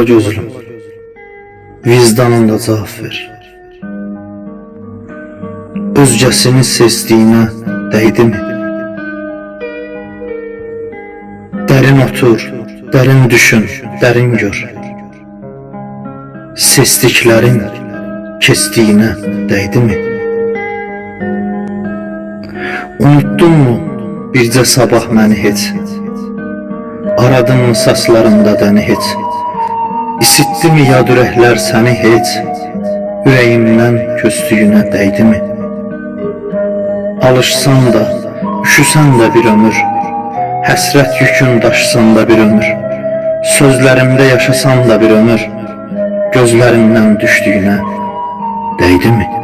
Ala gözlüm, vicdanında cavab ver. Özgəsinin seçdiyinə dəydimi? Dərin otur, dərin düşün, dərin gör. Seçdiklərin kesdiyinə dəydimi? Unuttun mu bircə sabah məni heç? Aradın mı saçlarında dəni heç? İsitdi mi yad ürəklər səni heç? Ürəyimdən köstüyünə dəydimi? Alışsan da, üşüsən də bir ömür, Həsrət yükün daşısan da bir ömür, Sözlərimdə yaşasan da bir ömür, Gözlərindən düşdüyünə dəydimi?